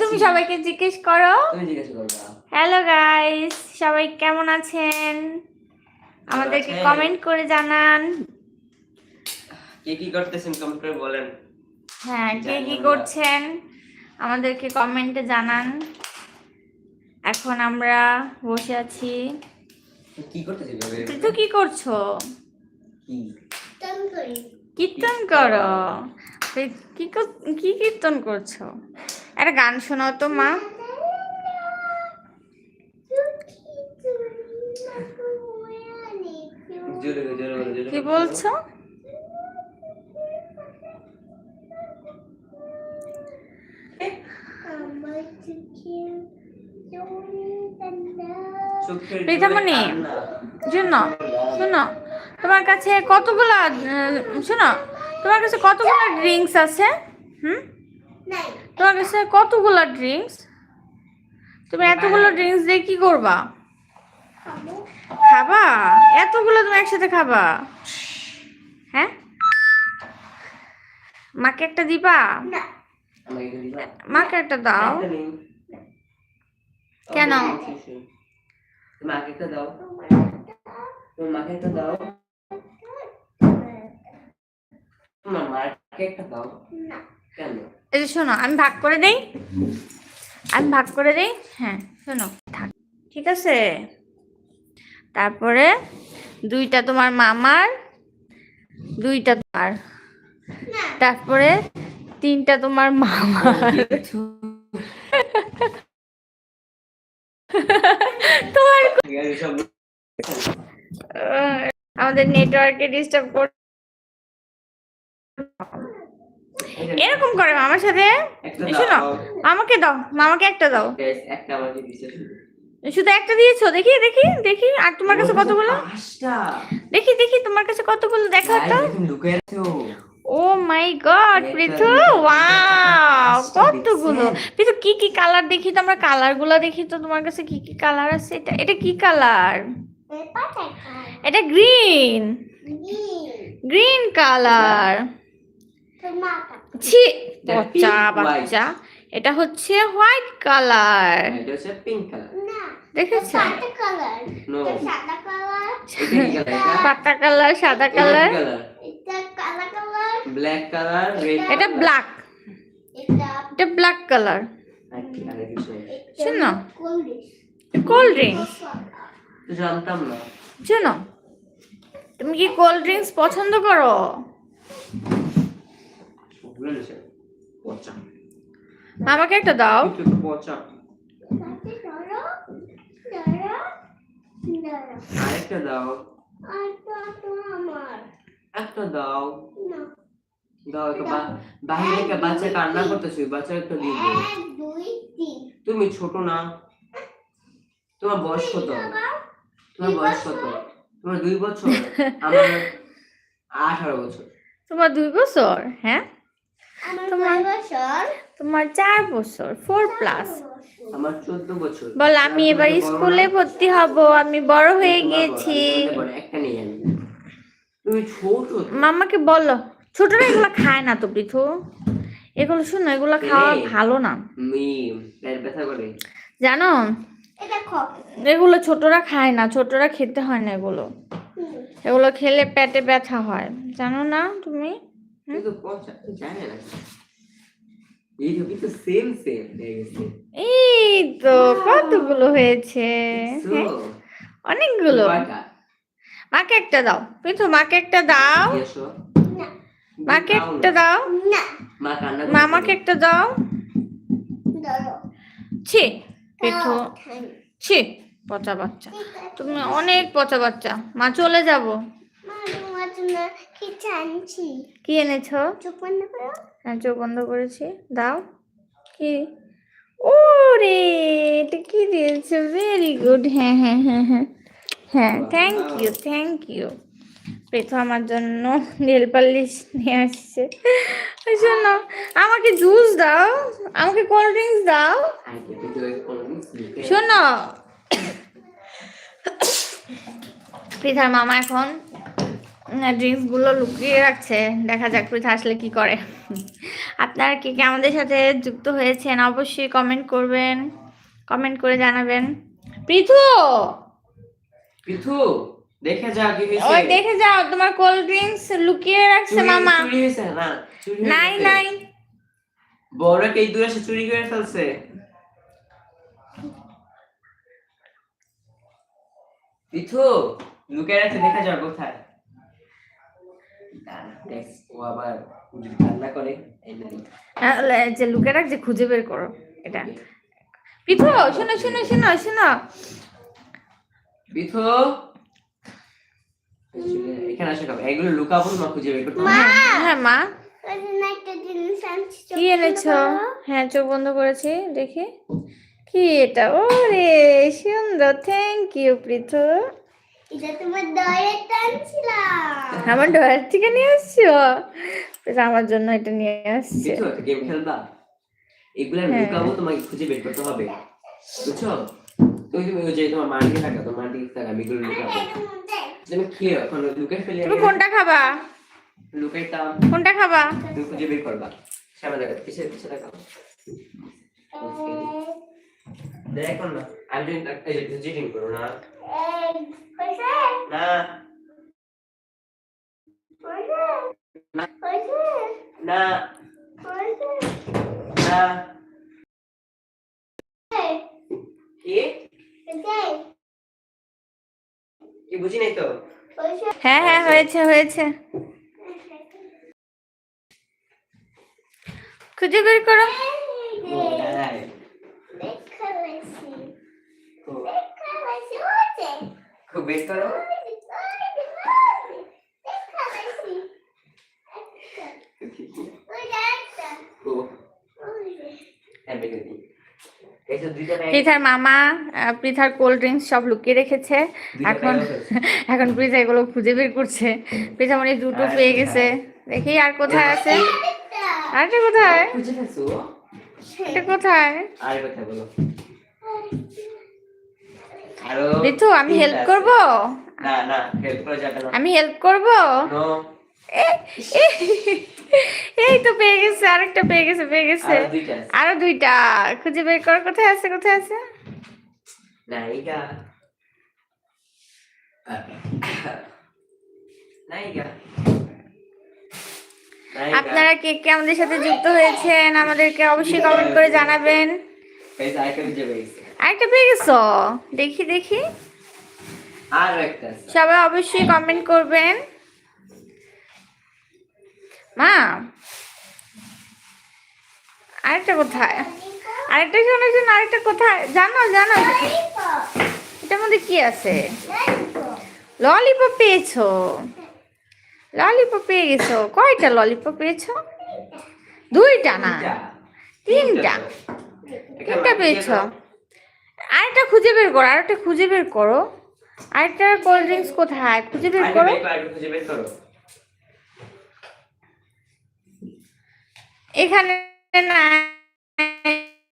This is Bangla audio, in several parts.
তুমি সবাইকে জিজ্ঞেস করো। তুমি জিজ্ঞাসা করবা। হ্যালো গাইস সবাই কেমন আছেন? আমাদেরকে কমেন্ট করে জানান। কে কি করতেছেন কমেন্ট করে বলেন। হ্যাঁ কে কি করছেন? আমাদেরকে কমেন্টে জানান। এখন আমরা বসে আছি। কি তো কি করছ? কি? কীর্তন করো। তুই কি কি কীর্তন করছ? একটা গান শোনাও তো মা। কি বলো। বলছো? প্রীতামণি। শোনো শোনো। তোমার কাছে কতগুলা শোনো তোমার কাছে কতগুলা ড্রিঙ্কস আছে? হুম? তোমার কাছে কতগুলা ড্রিঙ্কস তুমি এতগুলো ড্রিঙ্কস দিয়ে কি করবা? খাবা। এতগুলো তুমি একসাথে খাবা? হ্যাঁ? মাকে একটা দিবা? মাকে একটা দাও। কেন? মাকে একটা দাও। মাকে একটা দাও। মাকে একটা দাও। কেন? এই যে শোনো, আমি ভাগ করে দেই? আমি ভাগ করে দেই? হ্যাঁ শোনো। থাক, ঠিক আছে? তারপরে দুইটা তোমার মামার, দুইটা তোমার। তারপরে তিনটা তোমার মামার। তোমার আমাদের নেটওয়ার্কে ডিস্টার্ব কর এরকম করে মামার সাথে? একটা শোনো দাও। আমাকে দাও মামাকে একটা দাও। শুধু। একটা দিয়েছ? দেখি দেখি দেখি। আর তোমার কাছে কতগুলো? দেখি দেখি তোমার কাছে কতগুলো? দেখো তো ও মাই গড একটা পৃথু ওয়াও কতগুলো? পৃথু কি কি কালার দেখি তো? আমরা কালারগুলো দেখি তো তোমার কাছে কি কি কালার আছে? এটা এটা কি কালার? এটা গ্রিন। Green colour. ছি That বাচ্চা। এটা হচ্ছে হোয়াইট কালার এটা হচ্ছে পিঙ্ক কালার দেখেছ পাতা কালার সাদা কালার কালার এটা ব্ল্যাক কালার এটা ব্ল্যাক এটা এটা ব্ল্যাক কালার শোনো। কোল্ড কোল্ড ড্রিঙ্কস জানতাম না। শোনো। তুমি কি কোল্ড ড্রিঙ্কস পছন্দ করো? ভুলে গেছে পচা। আমাকে একটা দাও। পচা। আরেকটা দাও। আর তো তো আমার। একটা দাও। দাও একটা বাচ্চা কান্না করতেছে বাচ্চা একটা দিয়ে দুই তুমি ছোট না। তোমার বয়স কত? তোমার বয়স কত? তোমার দুই বছর? আমার আঠারো বছর। তোমার দুই বছর? হ্যাঁ? তোমার- বছর? তোমার চার বছর ফোর প্লাস আমার চোদ্দ বছর। বল আমি এবার স্কুলে ভর্তি হব আমি বড় হয়ে তো। মামাকে বলো ছোটরা এগুলো খায় না তো পৃথু। এগুলো শোনো এগুলো খাওয়া ভালো না। জানো? এগুলো ছোটরা খায় না ছোটরা খেতে হয় না এগুলো। এগুলো খেলে পেটে ব্যথা হয়। জানো না তুমি? কিন্তু পচা জানে না এই তো কিন্তু সেম সেম হয়ে গেছে এই তো কতগুলো হয়েছে হ্যাঁ, অনেকগুলো মাকে একটা দাও পৃথু মাকে একটা দাও মাকে একটা দাও মা কান্না মামাকে একটা দাও ছি পৃথু ছি পচা বাচ্চা তুমি অনেক পচা বাচ্চা মা চলে যাব কি এনেছো? চোখ বন্ধ হ্যাঁ চোখ বন্ধ করেছি। দাও। কি? ও রে এটা কি দিয়েছ? ভেরি গুড হ্যাঁ হ্যাঁ হ্যাঁ হ্যাঁ। হ্যাঁ থ্যাংক ইউ থ্যাংক ইউ প্রথম আমার জন্য নেল পালিশ নিয়ে আসছে। ওই জন্য আমাকে জুস দাও। আমাকে কোল্ড ড্রিঙ্কস দাও। শোনো। পৃথার মামা এখন ড্রিঙ্কসগুলো লুকিয়ে রাখছে। দেখা যাক পৃথা আসলে কি করে। আপনারা কে কে আমাদের সাথে যুক্ত হয়েছেন অবশ্যই কমেন্ট করবেন। কমেন্ট করে জানাবেন। পৃথু! পৃথু দেখে যা কি হয়েছে। ওই দেখে যাও তোমার কোল্ড ড্রিঙ্কস লুকিয়ে রাখছে মামা। চুরি হয়েছে না নাই নাই। বড় কে দূরে এসে চুরি করে ফেলছে। পৃথু লুকে রাখছে দেখা যাও কোথায়। ও আবার করে এই নে। তাহলে যে খুঁজে বের করো এটা। পিথু শোনো শোনো শোনো শোনো। পিথু এখানে আসো এগুলো লুকাবো না খুঁজে বের করতে। হ্যাঁ মা। কি বন্ধ এনেছো? হ্যাঁ চোখ বন্ধ করেছি দেখি। কি এটা? ওরে সুন্দর থ্যাংক ইউ পৃথু। এটা তোমার দয়ের টানছিলাম আমার ডয়ার থেকে নিয়ে আসছো পৃথা আমার জন্য এটা নিয়ে আসছে গেম খেলবা। এগুলো হ্যাঁ। লুকাবো তোমাকে খুঁজে বের করতে হবে। বুঝছ? তুমি তুমি ওই যে তোমার মার দিকে থাকা তোমার দিকে থাকা আমি এগুলো লুকাবো। তুমি খেয়ে এখন লুকাই ফেলে তুমি কোনটা খাবা? লুকাইতাম। কোনটা খাবা? তুমি খুঁজে বের করবা। সামনে দেখা পিছিয়ে দেখা দেখো করো তো? হ্যাঁ হ্যাঁ হয়েছে হয়েছে। খুঁজে বের করো। দুইটা প্যাকেট পৃথার মামা পৃথার কোল্ড ড্রিঙ্কস সব লুকিয়ে রেখেছে। এখন এখন পৃথা এগুলো খুঁজে বের করছে। পৃথা মনে দুটো পেয়ে গেছে। দেখি আর কোথায় আছে? আরেকটা। আরেকটা কোথায়? এটা কোথায়? আর কথা বলো। আরও ঋতু আমি হেল্প। করব? না না হেল্প করা যাবে না। আমি হেল্প করব? নো এই তো পেয়ে গেছে আরেকটা পেয়ে গেছে পেয়ে গেছে। আরও দুইটা খুঁজে বের কর কোথায় আছে কোথায় আছে? নায়িকা নায়িকা আপনারা কে কে আমাদের সাথে যুক্ত হয়েছেন আমাদেরকে অবশ্যই কমেন্ট করে জানাবেন। এই খুঁজে পেয়েছে আরেকটা পেয়ে গেছো? দেখি দেখি। আর একটা সবাই অবশ্যই কমেন্ট করবেন। মা আরেকটা কোথায়? আরেকটা শোনো শোনো আরেকটা কোথায়? জানো জানো। এটার মধ্যে কি আছে? ললিপপ পেয়েছ। ললিপপ পেয়ে গেছো। কয়টা ললিপপ পেয়েছ? দুইটা না? তিনটা। তিনটা পেয়েছ। আরেকটা খুঁজে বের করো আরেকটা খুঁজে বের করো। আরেকটা কোল্ড ড্রিঙ্কস কোথায়? খুঁজে বের করো। এখানে নাই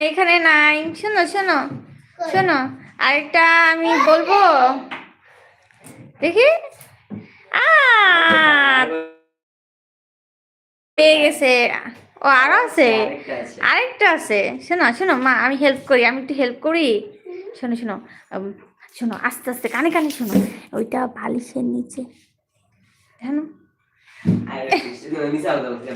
এখানে নাই। শোনো শোনো শোনো আরেকটা আমি বলব। দেখি। আ পেয়ে গেছে। ও আরও আছে? আরেকটা আছে। শোনো শোনো মা আমি হেল্প করি আমি একটু হেল্প করি। শোনো শোনো শোনো আস্তে আস্তে কানে কানে শোনো। ওইটা বালিশের নিচে। জানো বলছে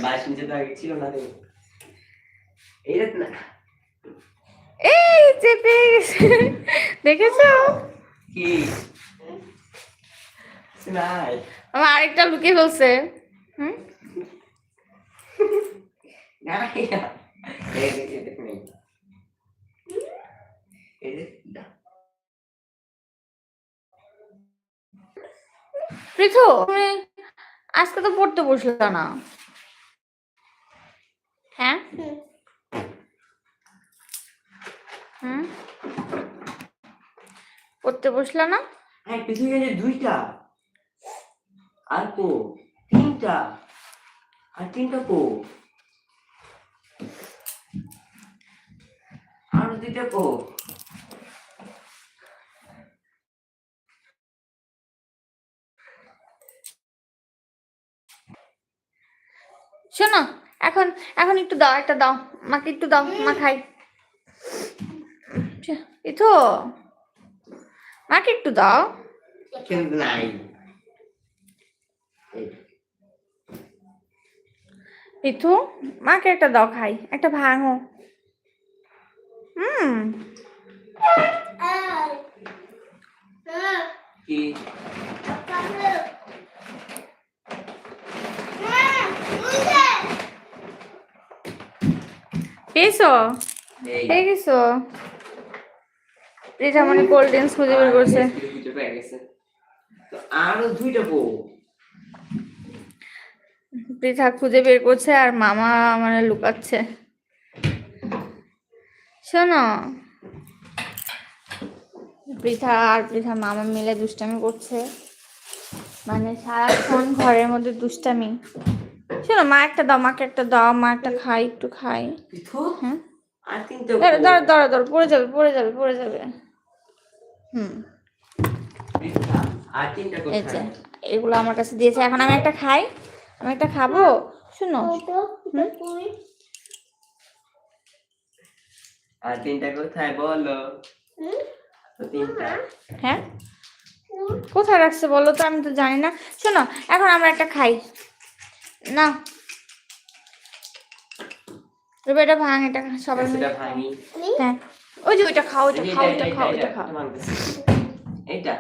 এই যে গেছে। দেখেছ? কি? আমার আরেকটা লুকিয়ে ফেলছে। হুম? পৃথু তুমি আজকে তো পড়তে বসল না হ্যাঁ হুম পড়তে বসল না হ্যাঁ পৃথিবী গেছে দুইটা আর কো তিনটা আর তিনটা কো আর দিতে কো। শোনো এখন এখন একটু দাও একটা দাও। মাকে একটু দাও মা খাই। এতো মাকে একটু দাও। এতো মাকে একটা দাও খাই একটা ভাঙো। হুম. কি? পেয়েছ? কোল্ড ড্রিঙ্কস খুঁজে বের করছে। আরও দুইটা বউ। পৃথা খুঁজে বের করছে আর মামা মানে লুকাচ্ছে। শোনো। পৃথা আর পৃথা মামা মিলে দুষ্টামি করছে। মানে সারাক্ষণ ঘরের মধ্যে দুষ্টামি। শোনো মা একটা দাও মাকে একটা দাও মা একটা খাই একটু খাই। হ্যাঁ? আর তিনটা দাঁড়া দাঁড়া দাঁড়া দাঁড়া পড়ে যাবে পড়ে যাবে পড়ে যাবে। হুম। এগুলো আমার কাছে দিয়েছে। এখন আমি একটা খাই আমি একটা খাব। শুনো। Foto. আর তিনটা কোথায় বলো? তো তিনটা। হ্যাঁ? কোথায় রাখছে বলো তো? আমি তো জানি না। শোনো এখন আমরা একটা খাই। না রুবে এটা ভাঙ এটা সবাই মিলে। ভাঙি। হ্যাঁ ওই যে ওইটা খাও ওইটা খাও এটা, ওইটা খাও এটা, ওইটা খাও। এটা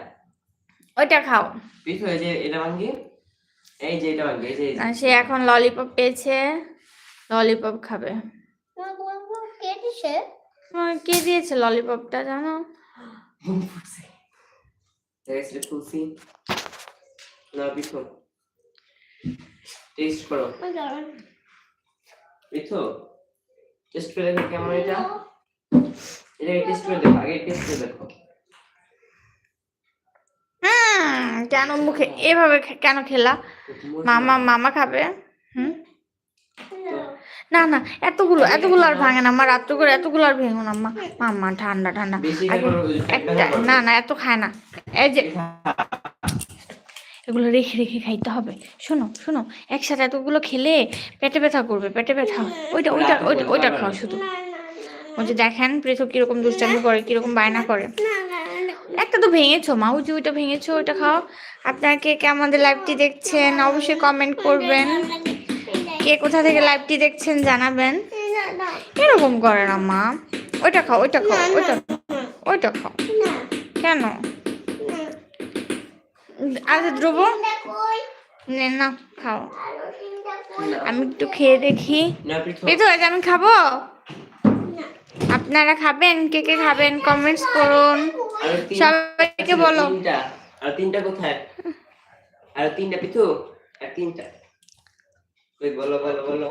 ওইটা খাও। পিছু এই যে এটা ভাঙি? এই যে এটা ভাঙি এই যে এই যে। আর সে এখন ললিপপ পেয়েছে। ললিপপ খাবে। Mama, আমার কে দিয়েছে ললিপপটা জানো? না টেস্ট করো। টেস্ট করে দেখো কেমন এটা। এটাকে টেস্ট করে দেখো? আগে টেস্ট করে দেখো। কেন মুখে? এভাবে কেন খেলা? মামা মামা খাবে? হুম? না না এতগুলো এতগুলো আর ভাঙে না আমার রাত্র করে এতগুলো আর ভেঙো না মা ঠান্ডা ঠান্ডা। একটা না না এত খায় না। এই যে এগুলো রেখে রেখে খাইতে হবে। শোনো শোনো একসাথে এতগুলো খেলে পেটে ব্যথা করবে পেটে ব্যথা। ওইটা ওইটা ওইটা ওইটা খাও শুধু। ওই যে দেখেন পৃথক কীরকম দুষ্টামি করে কীরকম বায়না করে। একটা তো ভেঙেছো মা ওই যে ওইটা ভেঙেছো ওইটা খাও। আপনাকে কে আমাদের লাইভটি দেখছেন অবশ্যই কমেন্ট করবেন। কে কোথা থেকে লাইভটি দেখছেন জানাবেন। এরকম করে না মা। ওইটা খাও ওইটা খাও ওইটা ওইটা খাও। কেন? আচ্ছা ধ্রুব নে না খাও। আমি একটু খেয়ে দেখি। এই তো এটা আমি খাব? আপনারা খাবেন? কে কে খাবেন? কমেন্টস করুন। সবাইকে বলো। তিনটা। আর তিনটা কোথায়? আর তিনটা পিছু আর তিনটা। ওই বলো বলো বলো।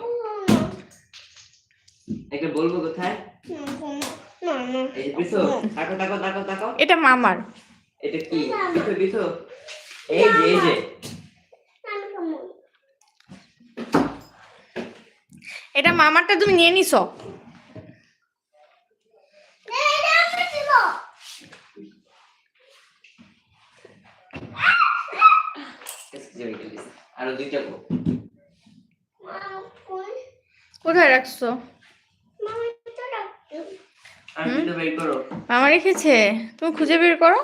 একটা বলব কোথায়? এই যে তাকো তাকো তাকো তাকো। এটা মামার। এটা কি? পিছু পিছু এই যে এই যে। এটা মামারটা তুমি নিয়ে নিছো? আর দুইটা গো কোথায় রাখছো? মামা রেখেছে? তুমি খুঁজে বের করো।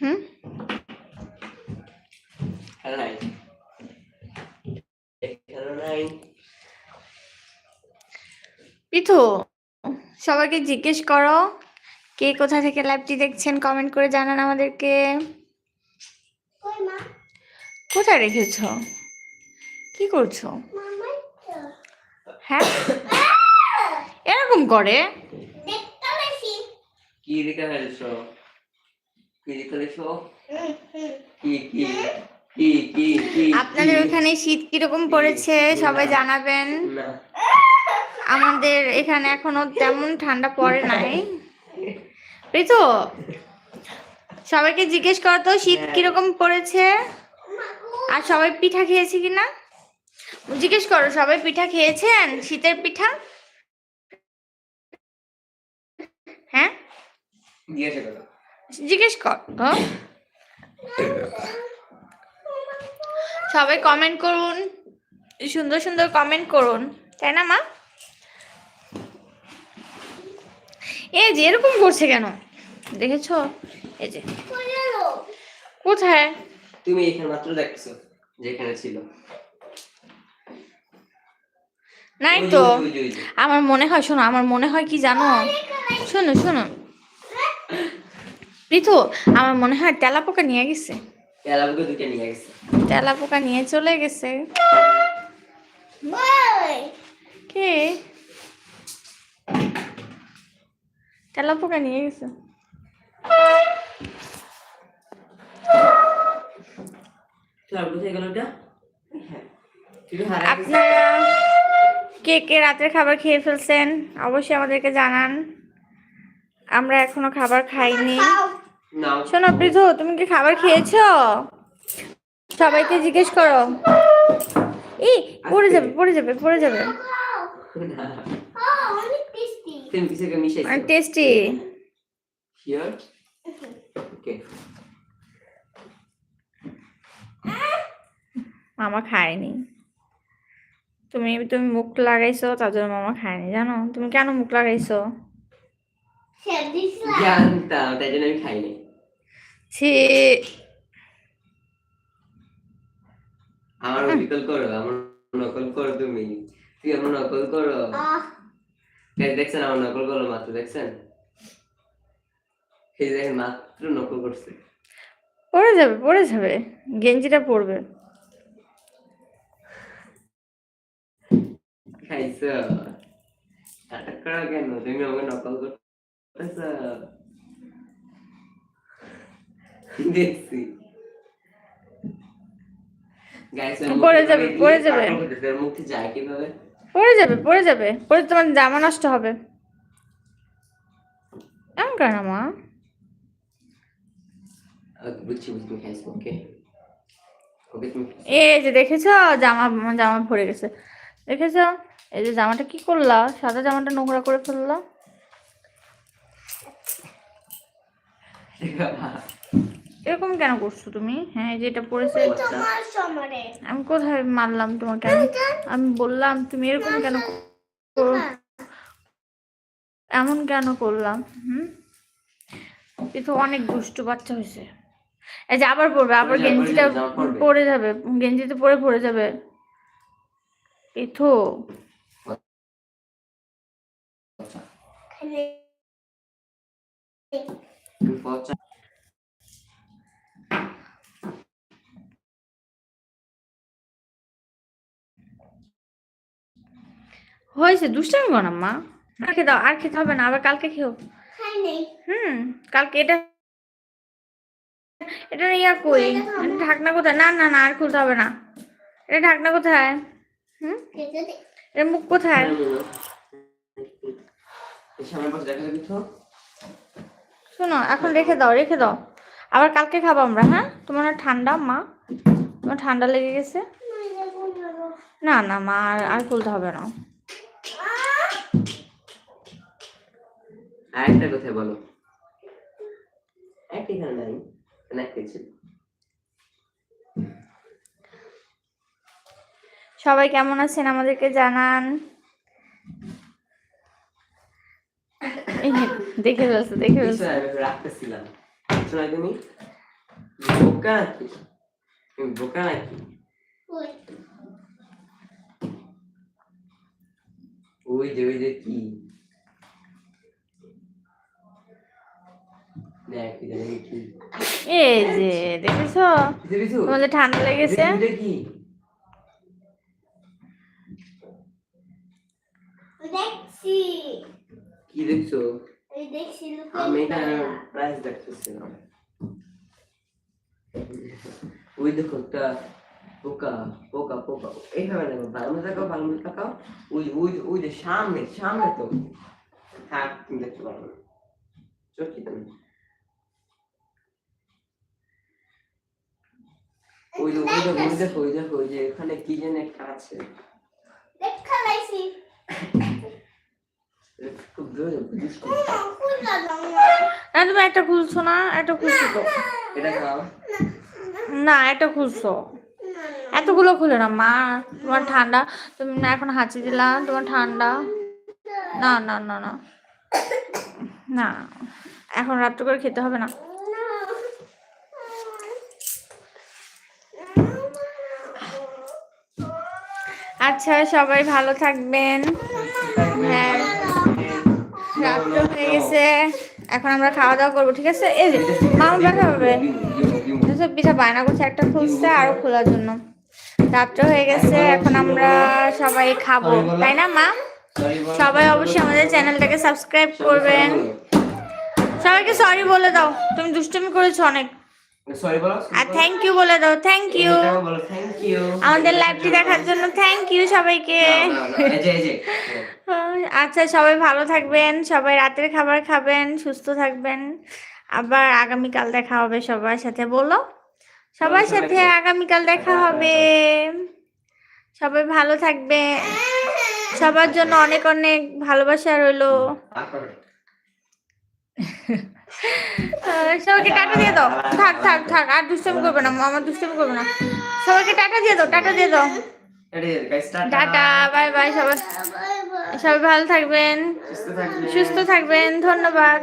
হুম? পিথু সবাইকে জিজ্ঞেস করো কে কোথা থেকে লাইভটি দেখছেন কমেন্ট করে জানান আমাদেরকে। কোথায় রেখেছো? কি করছ? হ্যাঁ? এরকম করে? কি রেখে ফেলছো কি রেখে ফেলছো কি কি কি কি কি আপনাদের ওখানে শীত কীরকম পড়েছে? সবাই জানাবেন। আমাদের এখানে এখনও তেমন ঠান্ডা পড়ে নাই। ঋতু সবাইকে জিজ্ঞেস করো তো শীত কীরকম পড়েছে? আর সবাই পিঠা খেয়েছে কিনা? জিজ্ঞেস করো সবাই পিঠা খেয়েছেন? শীতের পিঠা? হ্যাঁ? জিজ্ঞেস কর? সবাই কমেন্ট করুন সুন্দর সুন্দর কমেন্ট করুন তাই না মা? এ যে এরকম করছে কেন? দেখেছ? এই যে। কোথায়? তুমি এখানে মাত্র দেখছ যেখানে ছিল। নাই তো। আমার মনে হয় শোনো আমার মনে হয় কি জানো? শোনো শোনো। ঋতু আমার মনে হয় তেলা পোকা নিয়ে গেছে। তেলাপুকে নিয়ে তেলা পোকা নিয়ে চলে গেছে। কে? তেলা পোকা নিয়ে গেছে। হ্যাঁ। গেছে। আপনারা কে কে রাতের খাবার খেয়ে ফেলছেন? অবশ্যই আমাদেরকে জানান। আমরা এখনও খাবার খাইনি। শোনো পৃথু তুমি কি খাবার খেয়েছো? সবাইকে জিজ্ঞেস করো। ই পড়ে যাবে পড়ে যাবে পড়ে যাবে। টেস্টি ওকে মামা খায়নি। তুমি তুমি মুখ লাগাইছো তার জন্য মামা খায়নি জানো? তুমি কেন মুখ লাগাইছো? জানতাম তাই জন্য আমি খাইনি ছি। আমার নকল করো আমার নকল করো তুমি। তুই আমার নকল করো। দেখছেন আমার নকল করল মাত্র দেখছেন? এই দেখেন মাত্র নকল করছে। পড়ে যাবে পড়ে যাবে। গেঞ্জিটা পড়বে খাইছো নাটক করো কেন তুমি আমাকে নকল করতেছ দেখছি পড়ে যাবে, পড়ে যাবে। মুখে যায় কীভাবে পড়ে যাবে পড়ে যাবে পড়ে তোমার জামা নষ্ট হবে। এমন কেন মা? এই যে দেখেছ জামা জামা ভরে গেছে। দেখেছ? এই যে জামাটা কি করলা? সাদা জামাটা নোংরা করে ফেললা? এরকম কেন করছ তুমি? হ্যাঁ এই যে এটা পড়েছে আমি কোথায় মারলাম তোমাকে? আমি আমি বললাম তুমি এরকম কেন এমন কেন করলাম? হুম? এ তো অনেক দুষ্টু বাচ্চা হয়েছে। এই যে আবার পড়বে আবার গেঞ্জিটা পড়ে যাবে, গেঞ্জিতে পরে পড়ে যাবে। এই হয়েছে দুষ্টামি করো মা। আর খেতে দাও আর খেতে হবে না আবার কালকে খেও খাই নেই হুম কালকে এটা এটা ইয়া কই? এটা ঢাকনা কোথায়? না না না আর খুলতে হবে না। এটা ঢাকনা কোথায়? হুম? এর মুখ কোথায়? শোনো এখন রেখে দাও রেখে দাও। আবার কালকে খাব আমরা হ্যাঁ? তোমার ঠান্ডা মা? তোমার ঠান্ডা লেগে গেছে? না না মা আর আর খুলতে হবে না। আরেকটা কথা বলো। না সবাই কেমন আছেন আমাদেরকে জানান এই নে, দেখে ফেলছে দেখে ফেলছে। রাখতেছিলাম। শোনা তুমি বোকা নাকি? তুমি বোকা নাকি? ওই ওই যে ওই যে কি? এই যে দেখেছ? তোমাদের ঠান্ডা লেগেছে? কি দেখছি? আমি এটা প্রাইস দেখতেছিলাম। ওই দেখো একটা পোকা পোকা পোকা। এইভাবে দেখো ভালো তাকাও ভালো তাকাও ওই ওই যে- ওই যে সামনে সামনে তো। হ্যাঁ তুমি দেখতে পারো। না চোখ কি তুমি ওই দেখো ওই দেখো ওই দেখো ওই যে এখানে কি যেন একটা আছে। দেখা লাইছি এটা খুব জোরে বুঝিস তো? খুললা দাও না তুমি একটা খুলছো না একটা খুলছো তো। না একটা খুলছো। এতগুলো খুলে না মা তোমার ঠান্ডা। তুমি না এখন হাঁচি দিলা তোমার ঠান্ডা। না না না না। না এখন রাত্রে করে খেতে হবে না। আচ্ছা সবাই ভালো থাকবেন। হয়ে গেছে এখন আমরা খাওয়া দাওয়া করব, ঠিক আছে? এই যে মামা দেখা হবে পিঠা বায়না করছে, একটা খুলছে আরও খোলার জন্য। রাত্র হয়ে গেছে, এখন আমরা সবাই খাব, তাই না মা সবাই অবশ্যই আমাদের চ্যানেলটাকে সাবস্ক্রাইব করবেন। সবাইকে সরি বলে দাও, তুমি দুষ্টুমি করেছ অনেক। সরি বলো আর থ্যাংক ইউ বলে দাও থ্যাংক ইউ বলো থ্যাংক ইউ আমাদের লাইভটি দেখার জন্য থ্যাংক ইউ সবাইকে। এই যে এই যে আচ্ছা সবাই ভালো থাকবেন সবাই রাতের খাবার খাবেন সুস্থ থাকবেন। আবার আগামীকাল দেখা হবে সবার সাথে বলো? সবার সাথে আগামীকাল দেখা হবে। সবাই ভালো থাকবে সবার জন্য অনেক অনেক ভালোবাসা রইল। সবাইকে টাটা দিয়ে দাও। থাক থাক থাক, আর দুষ্টমি করবে না, আমার দুষ্টমি করবে না। সবাইকে টাটা দিয়ে দাও, টাটা দিয়ে দাও। টাটা, বাই বাই, সবাই। সবাই ভালো থাকবেন, সুস্থ থাকবেন, ধন্যবাদ।